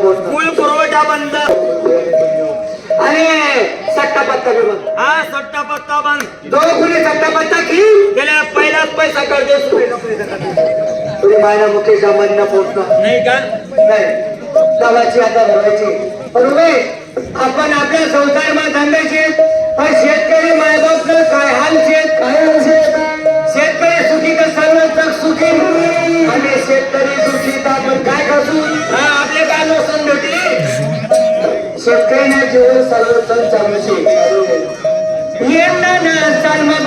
पोट कुळ पुरवठा बंद आणि सट्टा पत्ता बी बंद हा सट्टा पत्ता बंद. दो खुले सट्टा पत्ता की? पहिलाच पैसा. तुझे मायला मुकेश अंबानीला पोचणार नाही का? नाही. गावाची आता भरवायची पण आपण आपल्या संसारमा थांबायचे पण शेतकरी मायबापनं जीवन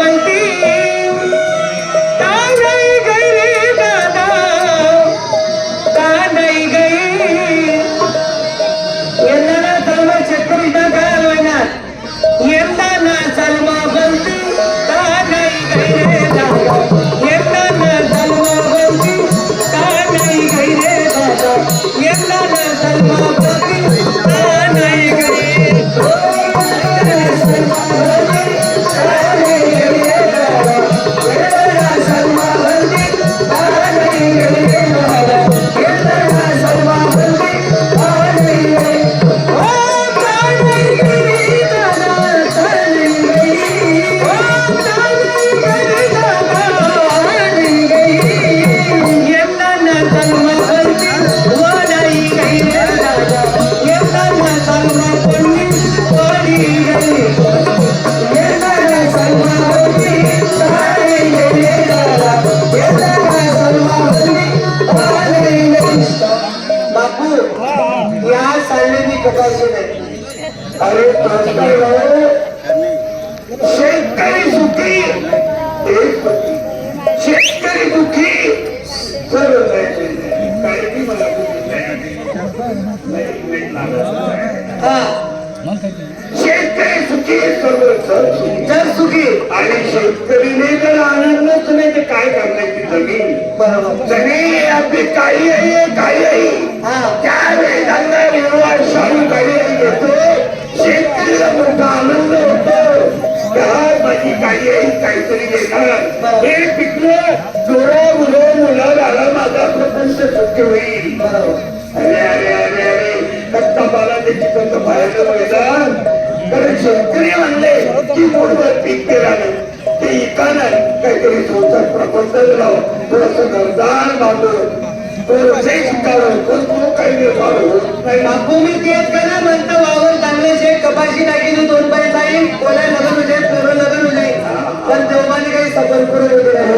नाही. अरे शेतकरी सुखी. एक. शेतकरी दुखी. सर्व काही मला. शेतकरी सुखी सर्व सुखी. आणि शेतकरीने जर आनंदच नाही तर काय करण्याची जमीन? बरोबर. जमीन आपली काही आहे. काही हे पिकलं जोडं मुलं मुलं झाला माझा प्रपंच शक्य होईल. अरे अरे अरे अरे. कच्चा पाला त्याची कंद बाहेरचं मैदान. कारण शेतकरी म्हणले की पोटभर पीक केल्यानं ते इकानं काहीतरी संसार प्रपंच लाव. थोडस घरदार बांधून. काही निर्माण नाही. बापू मी तेच करा म्हणतो? वावर चांगले शे कपाशी टाकी दोन पाय esta temporada de la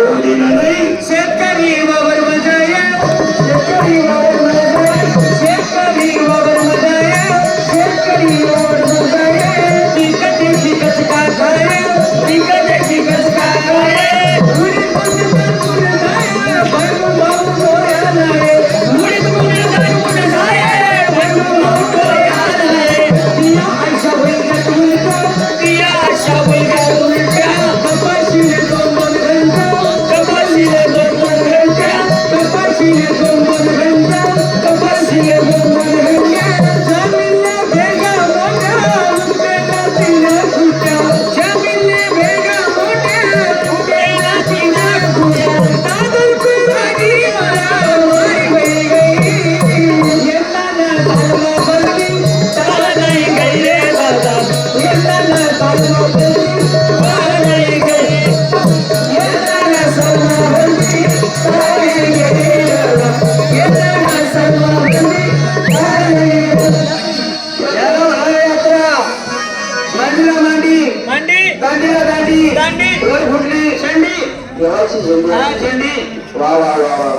दांडीला दांडी दांडी फुटली। शेंडी। देवाची झेंडी। वा वा वा वा।